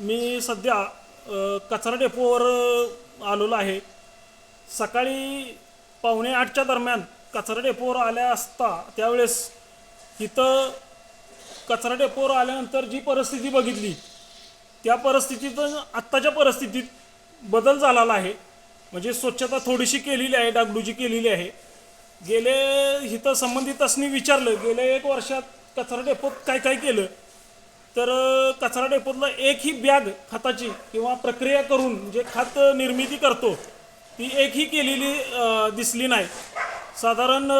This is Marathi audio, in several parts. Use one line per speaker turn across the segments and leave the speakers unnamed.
मी सध्या कचरा डेपोवर आलेलो आहे. सकाळी पावणे आठच्या दरम्यान कचरा डेपोवर आल्या असता त्यावेळेस इथं कचरा डेपोवर आल्यानंतर जी परिस्थिती बघितली त्या परिस्थितीत आत्ताच्या परिस्थितीत बदल झालेला आहे. म्हणजे स्वच्छता थोडीशी केलेली आहे डागडुजी केलेली आहे. गेले इथं संबंधित असणी विचारलं गेल्या एक वर्षात कचरा डेपोत काय काय केलं? तर कचरा कचरा डेपोतला एकही बॅग खताची किंवा प्रक्रिया करून जे खत निर्मिती करतो ती एकही केलेली दिसली नाही. साधारण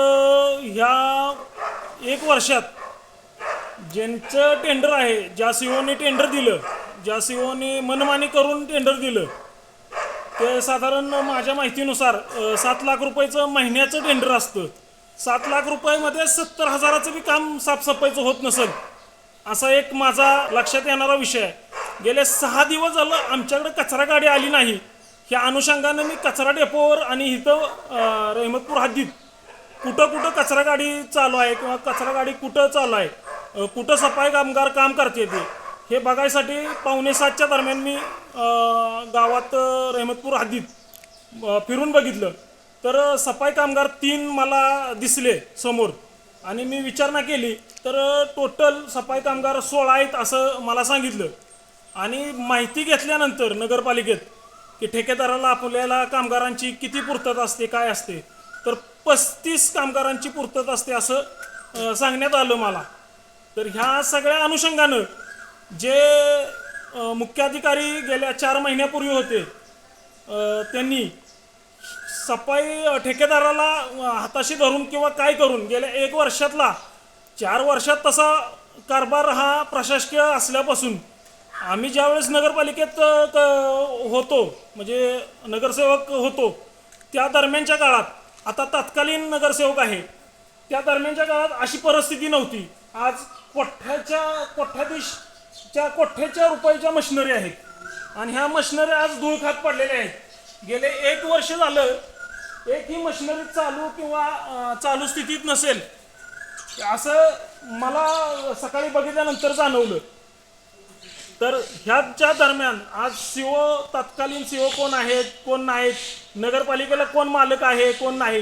ह्या एक वर्षात ज्यांचं टेंडर आहे ज्या सीओने टेंडर दिलं ज्या सीओने मनमानी करून टेंडर दिलं ते साधारण माझ्या माहितीनुसार सात लाख रुपयाचं महिन्याचं टेंडर असतं. सात लाख रुपयामध्ये सत्तर हजाराचं बी काम साफसफाईचं होत नसेल. असा एक माझा लक्षात येणारा विषय आहे. गेले सहा दिवस झालं आमच्याकडे कचरा गाडी आली नाही. ह्या अनुषंगानं मी कचरा डेपोवर आणि इथं रहिमतपूर रहमतपूर हद्दीत कुठं कुठं कचरा गाडी चालू आहे किंवा कचरा गाडी कुठं चालू आहे कुठं सफाई कामगार काम करते ते हे बघायसाठी पावणे सातच्या दरम्यान मी गावात रहिमतपूर रहमतपूर हद्दीत फिरून बघितलं. तर सफाई कामगार तीन मला दिसले समोर. आणि मी विचारणा केली तर टोटल सफाई कामगार सोळा आहेत असं मला सांगितलं. आणि माहिती घेतल्यानंतर नगरपालिकेत की ठेकेदाराला आपल्याला कामगारांची किती पूर्तता असते काय असते तर पस्तीस कामगारांची पूर्तता असते असं सांगण्यात आलं मला. तर ह्या सगळ्या अनुषंगानं जे मुख्याधिकारी गेल्या चार महिन्यापूर्वी होते त्यांनी सफाई ठेकेदाराला हाताशी धरून किंवा काय करून गेल्या एक वर्षातला चार वर्षात तसा कारभार हा प्रशासकीय असल्यापासून आम्ही ज्यावेळेस नगरपालिकेत क- होतो म्हणजे नगरसेवक होतो त्या दरम्यानच्या काळात आता तत्कालीन नगरसेवक आहे त्या दरम्यानच्या काळात अशी परिस्थिती नव्हती. आज कोठ्याच्या कोठ्याधीशच्या कोठ्याच्या रुपयाच्या मशिनरी आहेत? आणि ह्या मशिनरी आज धूळ खात पडलेल्या आहेत. गेले एक वर्ष झालं एक ही मशिनरी चालू किंवा चालू स्थितीत नसेल. असं मला सकाळी बघितल्यानंतर जाणवलं. तर ह्याच्या दरम्यान आज सीओ तत्कालीन सीओ कोण आहेत कोण नाहीत नगरपालिकेला कोण मालक आहे कोण नाही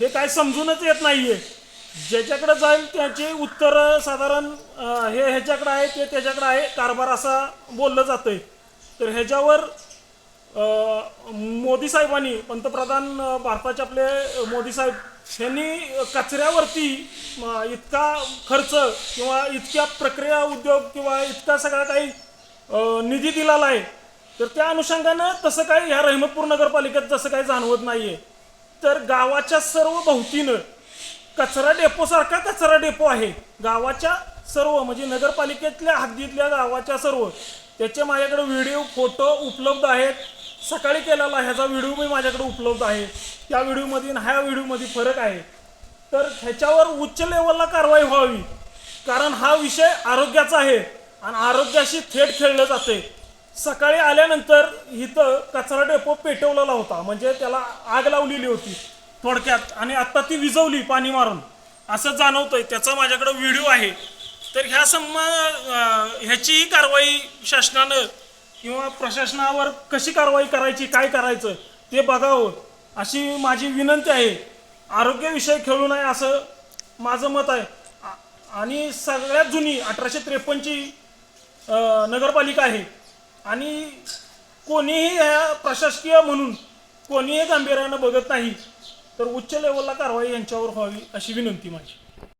हे काय समजूनच येत नाही आहे ज्याच्याकडे जाईल त्याची उत्तर साधारण हे ह्याच्याकडे आहे ते त्याच्याकडे आहे कारभार असा बोललं जातंय. तर ह्याच्यावर मोदी साहेबांनी पंतप्रधान भारताचे आपले मोदी साहेब यांनी कचऱ्यावरती इतका खर्च किंवा इतक्या प्रक्रिया उद्योग किंवा इतका सगळा काही निधी दिलेला आहे. तर त्या अनुषंगानं तसं काही ह्या रहमतपूर नगरपालिकेत जसं काही जाणवत नाही आहे तर गावाच्या सर्व भोवतीनं कचरा डेपोसारखा कचरा डेपो आहे. गावाच्या सर्व म्हणजे नगरपालिकेतल्या हद्दीतल्या गावाच्या सर्व त्याचे माझ्याकडे व्हिडिओ फोटो उपलब्ध आहेत. सकाळी केलेला ह्याचा व्हिडिओ मी माझ्याकडे उपलब्ध आहे. त्या व्हिडिओमध्ये आणि ह्या व्हिडिओमध्ये फरक आहे. तर ह्याच्यावर उच्च लेवलला कारवाई व्हावी. कारण हा विषय आरोग्याचा आहे आणि आरोग्याशी थेट खेळलं जाते. सकाळी आल्यानंतर इथं कचरा डेपो पेटवलेला होता. म्हणजे त्याला आग लावलेली होती. थोडक्यात आणि आत्ता ती विजवली पाणी मारून. असं जाणवतंय. त्याचा माझ्याकडं व्हिडिओ आहे. तर ह्या सम ह्याचीही कारवाई शासनानं किंवा प्रशासनावर कशी कारवाई करायची काय करायचं ते बघावं. अशी माझी विनंती आहे. आरोग्यविषय खेळू नये असं माझं मत आहे. आणि सगळ्यात जुनी अठराशे त्रेपन्नची नगरपालिका आहे. आणि कोणीही ह्या प्रशासकीय म्हणून कोणीही गांभीर्यानं बघत नाही तर उच्च लेवलला कारवाई यांच्यावर व्हावी अशी विनंती माझी.